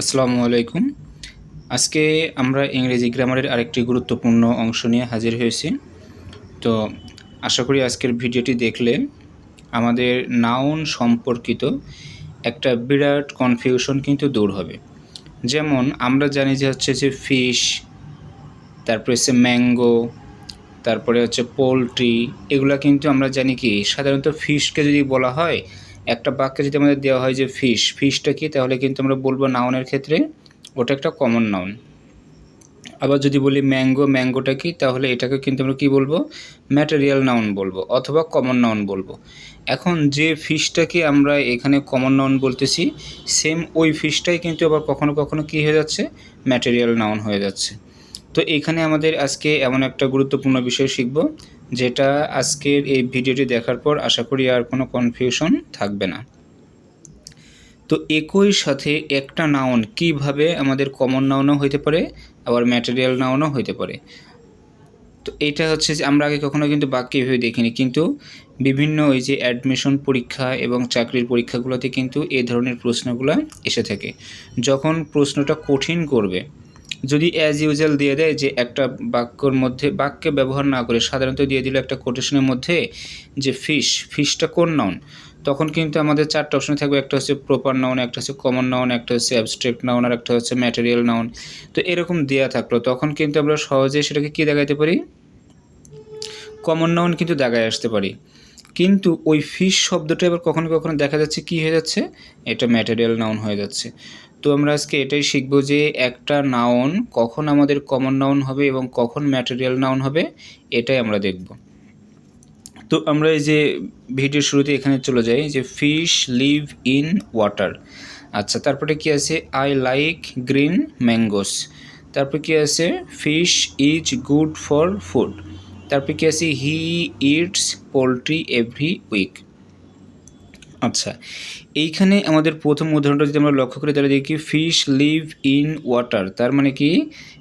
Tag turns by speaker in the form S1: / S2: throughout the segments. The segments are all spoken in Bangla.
S1: আসসালামু আলাইকুম। আজকে আমরা ইংরেজি গ্রামারের আরেকটি গুরুত্বপূর্ণ অংশ নিয়ে হাজির হয়েছি। তো আশা করি আজকের ভিডিওটি দেখলে আমাদের নাউন সম্পর্কিত একটা বিরাট কনফিউশন কিন্তু দূর হবে। যেমন আমরা জানি যে হচ্ছে যে ফিশ তারপরে হচ্ছে ম্যাঙ্গো তারপরে হচ্ছে পোলট্রি এগুলা কিন্তু আমরা জানি কি, সাধারণত ফিশকে যদি বলা হয় একটা বাক্যে যদি আমাদের দেওয়া হয় যে ফিশ ফিশটা কি? তাহলে কিন্তু আমরা বলব নাউনের ক্ষেত্রে ওটা একটা কমন নাউন আবার যদি বলি ম্যাঙ্গো ম্যাঙ্গোটা কি? তাহলে এটাকে কিন্তু আমরা কি বলব? ম্যাটেরিয়াল নাউন বলব, অথবা কমন নাউন বলব। এখন যে ফিশটাকে আমরা এখানে কমন নাউন বলতেছি সেম ওই ফিশটাই কিন্তু আবার কখনো কখনো কি হয়ে যাচ্ছে? ম্যাটেরিয়াল নাউন হয়ে যাচ্ছে। তো এখানে আমাদের আজকে এমন একটা গুরুত্বপূর্ণ বিষয় শিখব, যেটা আজকের এই ভিডিওটি দেখার পর আশা করি আর কোনো কনফিউশন থাকবে না। তো একই সাথে একটা নাউন কীভাবে আমাদের কমন নাউনও হইতে পারে, আবার ম্যাটেরিয়াল নাউনও হইতে পারে। তো এটা হচ্ছে যে আমরা আগে কখনো কিন্তু বাক্যে এভাবে দেখিনি, কিন্তু বিভিন্ন ওই যে অ্যাডমিশন পরীক্ষা এবং চাকরির পরীক্ষাগুলোতে কিন্তু এই ধরনের প্রশ্নগুলো এসে থাকে। যখন প্রশ্নটা কঠিন করবে যদি অ্যাজ ইউজুয়াল দিয়ে দেয় যে একটা বাক্যর মধ্যে, বাক্যে ব্যবহার না করে সাধারণত দিয়ে দিল একটা কোটেশনের মধ্যে যে ফিশ ফিশটা কোন নাউন তখন কিন্তু আমাদের চারটা অপশন থাকবে, একটা হচ্ছে প্রপার নাউন একটা হচ্ছে কমন নাউন একটা হচ্ছে অ্যাবস্ট্রাক্ট নাউন আর একটা হচ্ছে ম্যাটেরিয়াল নাউন তো এরকম দেওয়া থাকল, তখন কিন্তু আমরা সহজে সেটাকে কী দেখাইতে পারি? কমন নাউন কিন্তু দেখায় আসতে পারি। কিন্তু ওই ফিশ শব্দটা এবার কখনো কখনো দেখা যাচ্ছে কি হয়ে যাচ্ছে? এটা ম্যাটেরিয়াল নাউন হয়ে যাচ্ছে। তো আমরা আজকে এটাই শিখব যে একটা নাউন কখন আমাদের কমন নাউন হবে এবং কখন ম্যাটেরিয়াল নাউন হবে, এটাই আমরা দেখব। তো আমরা এই যে ভিডিওর শুরুতে এখানে চলে যাই যে ফিশ লিভ ইন ওয়াটার আচ্ছা তারপরে কি আছে? আই লাইক গ্রিন ম্যাঙ্গোস তারপরে কি আছে? Fish is good for food তারপরে কি আছে? He eats poultry every week আচ্ছা এইখানে আমাদের প্রথম উদাহরণটা যদি আমরা লক্ষ্য করি, তাহলে দেখি ফিশ লিভ ইন ওয়াটার তার মানে কি?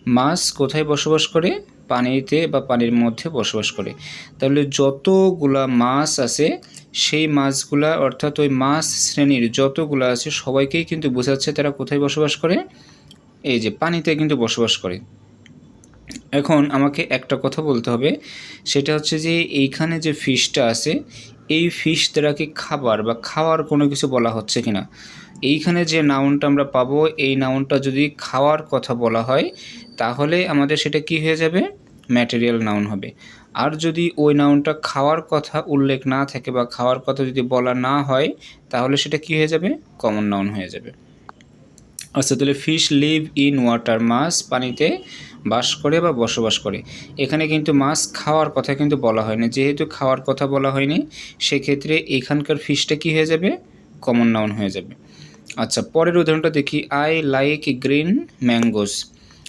S1: মাছ কোথায় বসবাস করে? পানিতে বা পানির মধ্যে বসবাস করে। তাহলে যতগুলা মাছ আছে, সেই মাছগুলা, অর্থাৎ ওই মাছ শ্রেণির যতগুলো আছে, সবাইকেই কিন্তু বোঝাচ্ছে তারা কোথায় বসবাস করে? এই যে পানিতে কিন্তু বসবাস করে। এখন আমাকে একটা কথা বলতে হবে। সেটা হচ্ছে যে, এইখানে যে ফিশটা আছে, এই ফিশ দ্বারা কি খাবার বা খাওয়ার কোনো কিছু বলা হচ্ছে কি না এইখানে যে নাউনটা আমরা পাবো, এই নাউনটা যদি খাওয়ার কথা বলা হয়, তাহলে আমাদের সেটা কি হয়ে যাবে? ম্যাটেরিয়াল নাউন হবে। আর যদি ওই নাউনটা খাওয়ার কথা উল্লেখ না থাকে বা খাওয়ার কথা যদি বলা না হয়, তাহলে সেটা কি হয়ে যাবে? কমন নাউন হয়ে যাবে। আচ্ছা তাহলে ফিশ লিভ ইন ওয়াটার মাছ পানিতে বাস করে বা বসবাস করে। এখানে কিন্তু মাছ খাওয়ার কথা কিন্তু বলা হয়নি। যেহেতু খাওয়ার কথা বলা হয়নি, সেক্ষেত্রে এখানকার ফিশটা কি হয়ে যাবে? কমন নাউন হয়ে যাবে। আচ্ছা পরের উদাহরণটা দেখি। আই লাইক গ্রিন ম্যাঙ্গোস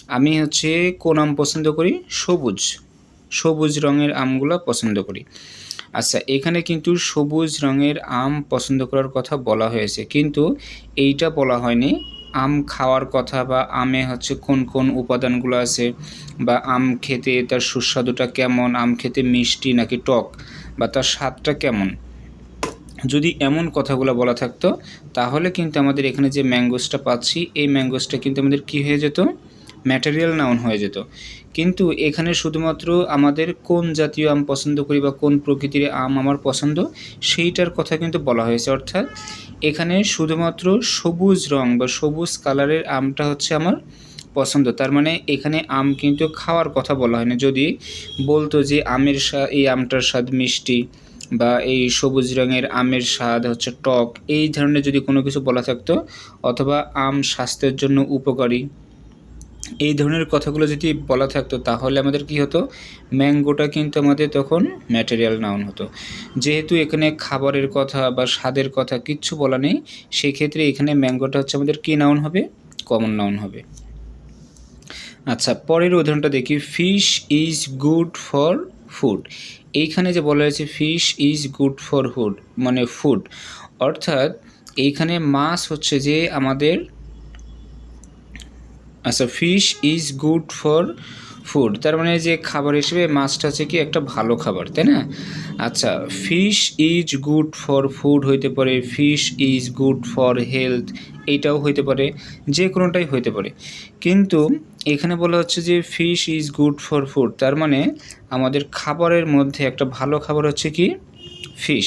S1: আমি হচ্ছে কোন আম পছন্দ করি, সবুজ। সবুজ রঙের আমগুলো পছন্দ করি। আচ্ছা এখানে কিন্তু সবুজ রঙের আম পছন্দ করার কথা বলা হয়েছে। কিন্তু এইটা বলা হয়নি আম খাওয়ার কথা বা আমে হচ্ছে কোন কোন উপাদানগুলো আছে বা আম খেতে তার সুস্বাদুটা কেমন? আম খেতে মিষ্টি নাকি টক? বা তার স্বাদটা কেমন? যদি এমন কথাগুলো বলা থাকতো, তাহলে কিন্তু আমাদের এখানে যে ম্যাঙ্গোসটা পাচ্ছি, এই ম্যাঙ্গোসটা কিন্তু আমাদের কি হয়ে যেত? ম্যাটেরিয়াল নাউন হয়ে যেত। কিন্তু এখানে শুধুমাত্র আমাদের কোন জাতীয় আম পছন্দ করি বা কোন প্রকৃতির আম আমার পছন্দ, সেইটার কথা কিন্তু বলা হয়েছে। অর্থাৎ এখানে শুধুমাত্র সবুজ রং বা সবুজ কালারের আমটা হচ্ছে আমার পছন্দ। তার মানে এখানে আম কিন্তু খাওয়ার কথা বলা হয় না যদি বলতো যে আমের এই আমটার স্বাদ মিষ্টি বা এই সবুজ রঙের আমের স্বাদ হচ্ছে টক, এই ধরনের যদি কোনো কিছু বলা থাকতো, অথবা আম স্বাস্থ্যের জন্য উপকারী। এই ধরনের কথাগুলো যদি বলা থাকতো, তাহলে আমাদের কি হতো? ম্যাঙ্গোটা কিন্তু আমাদের তখন ম্যাটেরিয়াল নাউন হতো। যেহেতু এখানে খাবারের কথা বা স্বাদের কথা কিচ্ছু বলা নেই সেই ক্ষেত্রে এখানে ম্যাঙ্গোটা হচ্ছে আমাদের কী নাউন হবে? কমন নাউন হবে। আচ্ছা পরের উদাহরণটা দেখি। Fish is good for food. এইখানে যে বলা হয়েছে, fish is good for food মানে ফুড। অর্থাৎ এইখানে মাছ হচ্ছে যে আমাদের আচ্ছা fish is good for food তার মানে যে খাবার হিসেবে মাছটা হচ্ছে কি একটা ভালো খাবার, তাই না? আচ্ছা fish is good for food হইতে পারে fish is good for health এইটাও হইতে পারে, যে কোনোটাই হইতে পারে। কিন্তু এখানে বলা হচ্ছে যে fish is good for food তার মানে আমাদের খাবারের মধ্যে একটা ভালো খাবার হচ্ছে কি? ফিশ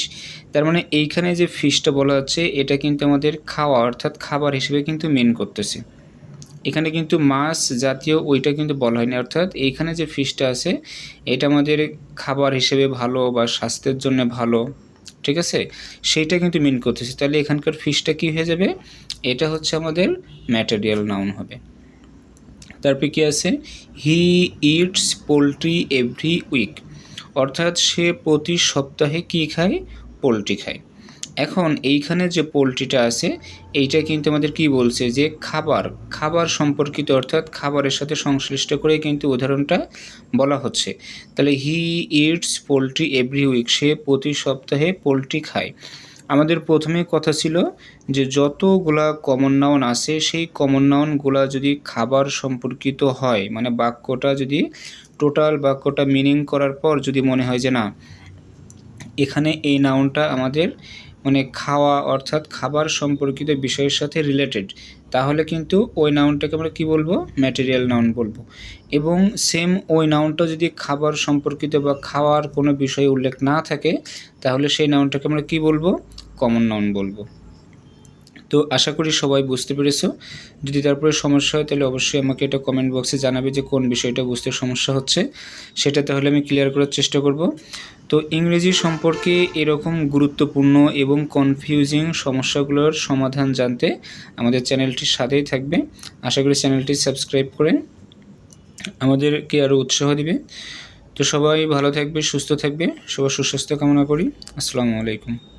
S1: তার মানে এইখানে যে ফিশটা বলা হচ্ছে, এটা কিন্তু আমাদের খাওয়া, অর্থাৎ খাবার হিসেবে কিন্তু মেন করতেছে। এখানে কিন্তু মাছ জাতীয় ওইটা কিন্তু বলা হয়নি, অর্থাৎ এইখানে যে ফিশটা আছে, এটা আমাদের খাবার হিসেবে ভালো বা স্বাস্থ্যের জন্য ভালো, ঠিক আছে? সেইটা কিন্তু মিন করতেছে। তাহলে এখানকার ফিশটা কি হয়ে যাবে? এটা হচ্ছে আমাদের ম্যাটেরিয়াল নাউন হবে। তারপরে কি আছে? He eats poultry every week অর্থাৎ সে প্রতি সপ্তাহে কি খায়? পোলট্রি খায়। এখন এইখানে যে পোলট্রিটা আছে, এইটা কিন্তু আমাদের কি বলছে যে খাবার খাবার সম্পর্কিত অর্থাৎ খাবারের সাথে সংশ্লিষ্ট করে কিন্তু উদাহরণটা বলা হচ্ছে। তাহলে he eats poultry every week, সে প্রতি সপ্তাহে পোলট্রি খায়। আমাদের প্রথমে কথা ছিল যে যতগুলা কমন নাউন আছে, সেই কমন নাউনগুলা যদি খাবার সম্পর্কিত হয় মানে বাক্যটা যদি টোটাল বাক্যটা মিনিং করার পর যদি মনে হয় যে না, এখানে এই নাউনটা আমাদের মানে খাওয়া অর্থাৎ খাবার সম্পর্কিত বিষয়ের সাথে রিলেটেড তাহলে কিন্তু ওই নাউনটাকে আমরা কি বলব? ম্যাটেরিয়াল নাউন বলব। এবং সেম ওই নাউনটা যদি খাবার সম্পর্কিত বা খাওয়ার কোনো বিষয়ে উল্লেখ না থাকে, তাহলে সেই নাউনটাকে আমরা কি বলব? কমন নাউন বলব। তো আশা করি সবাই বুঝতে পেরেছ। যদি তারপরে সমস্যা হয়, তাহলে অবশ্যই আমাকে এটা কমেন্ট বক্সে জানাবে যে কোন বিষয়টা বুঝতে সমস্যা হচ্ছে। সেটা তাহলে আমি ক্লিয়ার করার চেষ্টা করব। তো ইংরেজি সম্পর্কে এরকম গুরুত্বপূর্ণ এবং কনফিউজিং সমস্যাগুলোর সমাধান জানতে আমাদের চ্যানেলটির সাথেই থাকবে। আশা করি চ্যানেলটি সাবস্ক্রাইব করে আমাদেরকে আরও উৎসাহ দিবে। তো সবাই ভালো থাকবে, সুস্থ থাকবে, সবার সুস্বাস্থ্য কামনা করি। আসসালামু আলাইকুম।